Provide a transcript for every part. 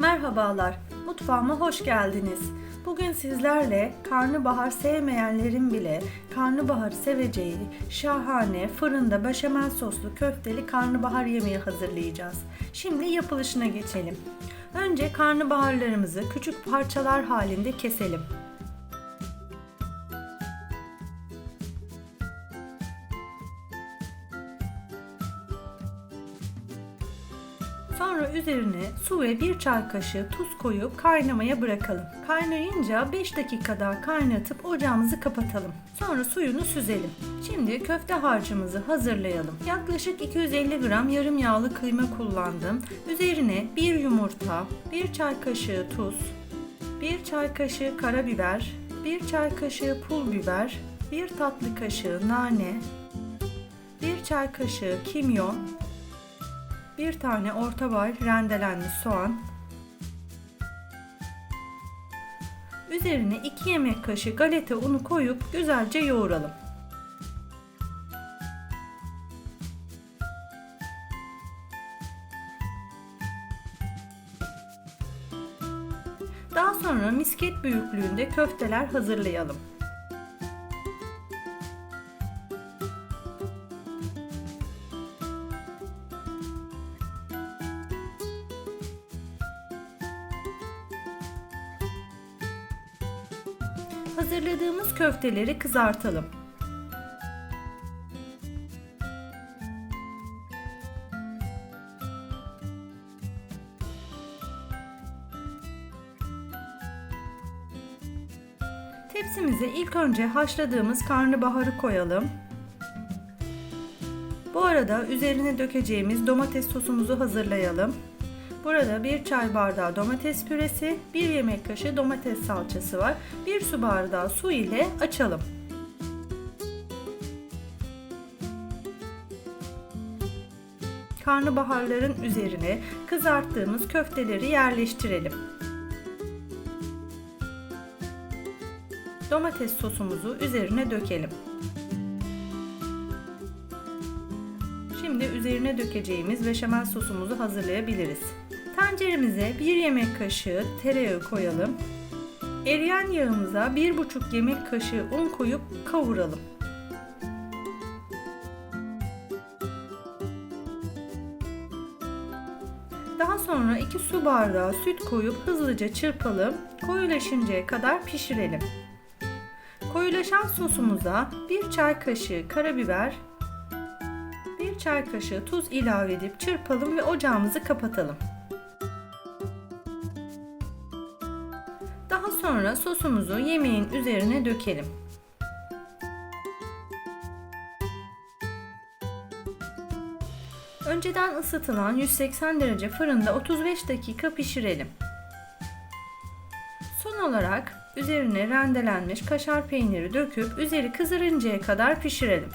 Merhabalar, mutfağıma hoş geldiniz. Bugün sizlerle karnabahar sevmeyenlerin bile karnabaharı seveceği şahane fırında beşamel soslu köfteli karnabahar yemeği hazırlayacağız. Şimdi yapılışına geçelim. Önce karnabaharlarımızı küçük parçalar halinde keselim. Sonra üzerine su ve bir çay kaşığı tuz koyup kaynamaya bırakalım. Kaynayınca 5 dakika daha kaynatıp ocağımızı kapatalım. Sonra suyunu süzelim. Şimdi köfte harcımızı hazırlayalım. Yaklaşık 250 gram yarım yağlı kıyma kullandım. Üzerine bir yumurta, bir çay kaşığı tuz, bir çay kaşığı karabiber, bir çay kaşığı pul biber, bir tatlı kaşığı nane, bir çay kaşığı kimyon, bir tane orta boy rendelenmiş soğan, üzerine 2 yemek kaşığı galeta unu koyup güzelce yoğuralım. Daha sonra misket büyüklüğünde köfteler hazırlayalım. Hazırladığımız köfteleri kızartalım. Tepsimize ilk önce haşladığımız karnabaharı koyalım. Bu arada üzerine dökeceğimiz domates sosumuzu hazırlayalım. Burada bir çay bardağı domates püresi, bir yemek kaşığı domates salçası var. Bir su bardağı su ile açalım. Karnabaharların üzerine kızarttığımız köfteleri yerleştirelim. Domates sosumuzu üzerine dökelim. Şimdi üzerine dökeceğimiz beşamel sosumuzu hazırlayabiliriz. Tenceremize 1 yemek kaşığı tereyağı koyalım. Eriyen yağımıza 1,5 yemek kaşığı un koyup kavuralım. Daha sonra 2 su bardağı süt koyup hızlıca çırpalım. Koyulaşıncaya kadar pişirelim. Koyulaşan sosumuza 1 çay kaşığı karabiber, 1 çay kaşığı tuz ilave edip çırpalım ve ocağımızı kapatalım. Sonra sosumuzu yemeğin üzerine dökelim. Önceden ısıtılan 180 derece fırında 35 dakika pişirelim. Son olarak üzerine rendelenmiş kaşar peyniri döküp üzeri kızarıncaya kadar pişirelim.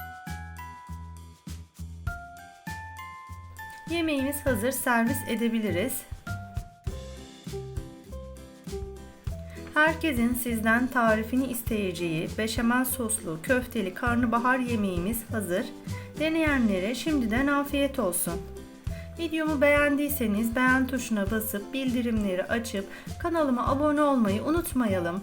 Yemeğimiz hazır servis edebiliriz. Herkesin sizden tarifini isteyeceği beşamel soslu köfteli karnabahar yemeğimiz hazır. Deneyenlere şimdiden afiyet olsun. Videomu beğendiyseniz beğen tuşuna basıp bildirimleri açıp kanalıma abone olmayı unutmayalım.